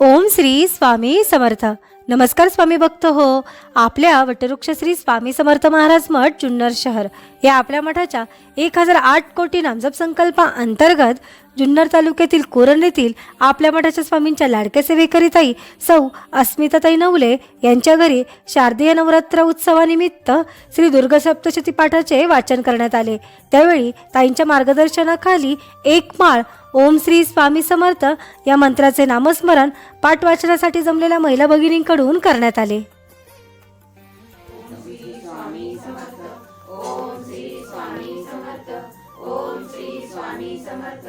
ओम श्री स्वामी समर्थ. नमस्कार स्वामी भक्त हो. आपल्या वटवृक्ष श्री स्वामी समर्थ महाराज मठ जुन्नर शहर. या आपल्या मठाच्या एक हजार आठ कोटी नामजप संकल्पा अंतर्गत जुन्नर तालुक्यातील कोरण येथील आपल्या मठाच्या स्वामींच्या लाडक्या सेवेकरीताई सौ अस्मिताताई नवले यांच्या घरी शारदीय नवरात्र उत्सवानिमित्त श्री दुर्गा सप्तशती पाठाचे वाचन करण्यात आले. त्यावेळी ताईंच्या मार्गदर्शनाखाली एक माळ ओम श्री स्वामी समर्थ या मंत्राचे नामस्मरण पाठ वाचनासाठी जमलेल्या महिला भगिनींकडून करण्यात आले. ओम श्री स्वामी समर्थ